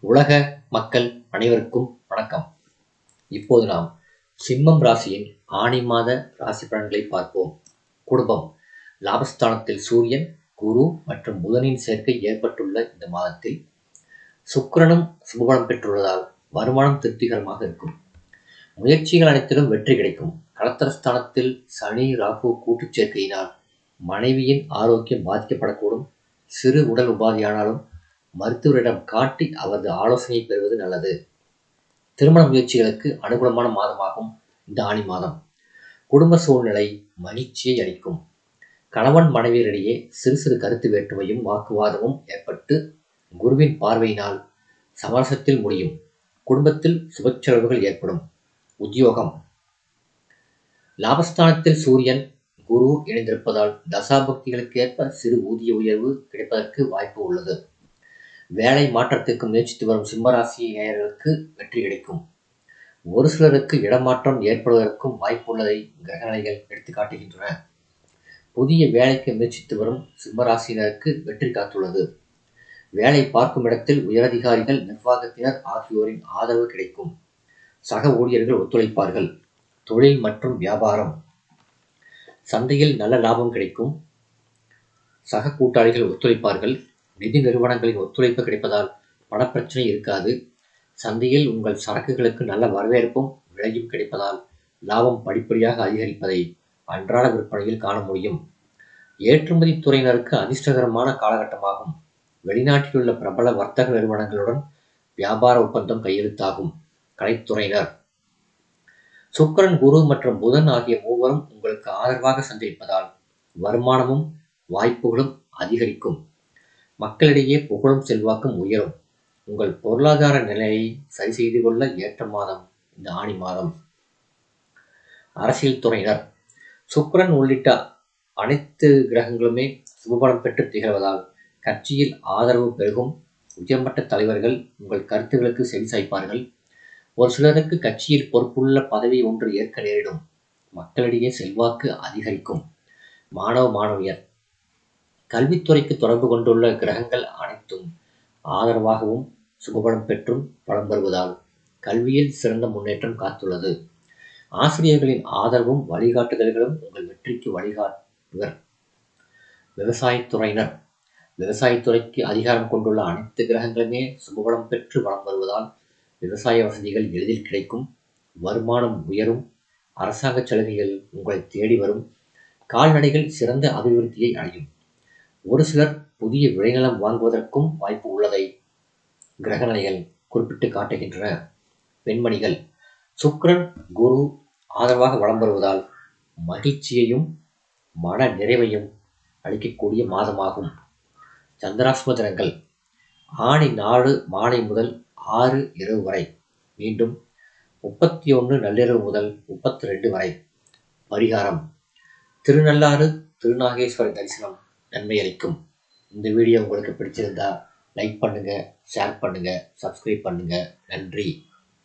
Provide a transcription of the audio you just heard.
உலக மக்கள் அனைவருக்கும் வணக்கம். இப்போது நாம் சிம்மம் ராசியின் ஆணி மாத ராசி பலன்களை பார்ப்போம். குடும்பம். லாபஸ்தானத்தில் சூரியன் குரு மற்றும் புதனின் சேர்க்கை ஏற்பட்டுள்ள இந்த மாதத்தில் சுக்கரனும் சுபபலம் பெற்றுள்ளதால் வருமானம் திருப்திகரமாக இருக்கும். முயற்சிகள் அனைத்திலும் வெற்றி கிடைக்கும். கடத்தரஸ்தானத்தில் சனி ராகு கூட்டுச் சேர்க்கையினால் மனைவியின் ஆரோக்கியம் பாதிக்கப்படக்கூடும். சிறு உடல் உபாதியானாலும் மருத்துவரிடம் காட்டி அவரது ஆலோசனையை பெறுவது நல்லது. திருமண முயற்சிகளுக்கு அனுகூலமான மாதமாகும் இந்த ஆணி மாதம். குடும்ப சூழ்நிலை மகிழ்ச்சியை அளிக்கும். கணவன் மனைவியரிடையே சிறு சிறு கருத்து வேற்றுமையும் வாக்குவாதமும் ஏற்பட்டு குருவின் பார்வையினால் சமரசத்தில் முடியும். குடும்பத்தில் சுபச்செலவுகள் ஏற்படும். உத்தியோகம். லாபஸ்தானத்தில் சூரியன் குரு இணைந்திருப்பதால் தசாபக்திகளுக்கு ஏற்ப சிறு ஊதிய உயர்வு கிடைப்பதற்கு வாய்ப்பு உள்ளது. வேலை மாற்றத்திற்கு முயற்சித்து வரும் சிம்மராசி நேயர்களுக்கு வெற்றி கிடைக்கும். ஒரு சிலருக்கு இடமாற்றம் ஏற்படுவதற்கும் வாய்ப்புள்ளதை கிரகணைகள் எடுத்து காட்டுகின்றன. புதிய வேலைக்கு முயற்சித்து வரும் சிம்மராசினருக்கு வெற்றி காத்துள்ளது. வேலை பார்க்கும் இடத்தில் உயரதிகாரிகள் நிர்வாகத்தினர் ஆகியோரின் ஆதரவு கிடைக்கும். சக ஊழியர்கள் ஒத்துழைப்பார்கள். தொழில் மற்றும் வியாபாரம். சந்தையில் நல்ல லாபம் கிடைக்கும். சக கூட்டாளிகள் ஒத்துழைப்பார்கள். நிதி நிறுவனங்களின் ஒத்துழைப்பு கிடைப்பதால் பணப்பிரச்சனை இருக்காது. சந்தையில் உங்கள் சரக்குகளுக்கு நல்ல வரவேற்பும் விலையும் கிடைப்பதால் லாபம் படிப்படியாக அதிகரிப்பதை அன்றாட விற்பனையில் காண முடியும். ஏற்றுமதி துறையினருக்கு அதிர்ஷ்டகரமான காலகட்டமாகும். வெளிநாட்டிலுள்ள பிரபல வர்த்தக நிறுவனங்களுடன் வியாபார ஒப்பந்தம் கையெழுத்தாகும். கலைத்துறையினர். சுக்கரன் குரு மற்றும் புதன் ஆகிய மூவரும் உங்களுக்கு ஆதரவாக சந்திப்பதால் வருமானமும் வாய்ப்புகளும் அதிகரிக்கும். மக்களிடையே புகழும் செல்வாக்கும் உயரும். உங்கள் பொருளாதார நிலையை சரி செய்து கொள்ள ஏற்ற மாதம் இந்த ஆணி மாதம். அரசியல் துறையினர். சுக்கரன் உள்ளிட்ட அனைத்து கிரகங்களுமே சுபபலம் பெற்று திகழ்வதால் கட்சியில் ஆதரவு பெருகும். உயர்மட்ட தலைவர்கள் உங்கள் கருத்துகளுக்கு செவிசாய்ப்பார்கள் ஒரு சிலருக்கு கட்சியில் பொறுப்புள்ள பதவி ஒன்று ஏற்க நேரிடும். மக்களிடையே செல்வாக்கு அதிகரிக்கும். மாணவ மாணவியர் கல்வித்துறைக்கு தொடர்பு கொண்டுள்ள கிரகங்கள் அனைத்தும் ஆதரவாகவும் சுபபலம் பெற்றும் பலம் பெறுவதால் கல்வியில் சிறந்த முன்னேற்றம் காத்துள்ளது. ஆசிரியர்களின் ஆதரவும் வழிகாட்டுதல்களும் உங்கள் வெற்றிக்கு வழிகாட்டுவர். விவசாயத்துறையினர். விவசாயத்துறைக்கு அதிகாரம் கொண்டுள்ள அனைத்து கிரகங்களுமே சுபபலம் பெற்று வளம் வருவதால் விவசாய வசதிகள் எளிதில் கிடைக்கும். வருமானம் உயரும். அரசாங்க சலுகைகள் உங்களை தேடி வரும். கால்நடைகள் சிறந்த அபிவிருத்தியை அடையும். ஒரு சிலர் புதிய விளைநிலம் வாங்குவதற்கும் வாய்ப்பு உள்ளதை கிரகநிலைகள் குறிப்பிட்டு காட்டுகின்றன. பெண்மணிகள் சுக்ரன் குரு ஆதரவாக வளம் வருவதால் மகிழ்ச்சியையும் மன நிறைவையும் அளிக்கக்கூடிய மாதமாகும். சந்திராஷ்ம தினங்கள் ஆணி நாலு மாலை முதல் ஆறு இரவு வரை மீண்டும் முப்பத்தி ஒன்று நள்ளிரவு முதல் முப்பத்தி ரெண்டு வரை. பரிகாரம் திருநள்ளாறு திருநாகேஸ்வரர் தரிசனம் நன்மை அளிக்கும் இந்த வீடியோ உங்களுக்கு பிடிச்சிருந்தா லைக் பண்ணுங்கள் ஷேர் பண்ணுங்கள் சப்ஸ்கிரைப் பண்ணுங்கள் நன்றி.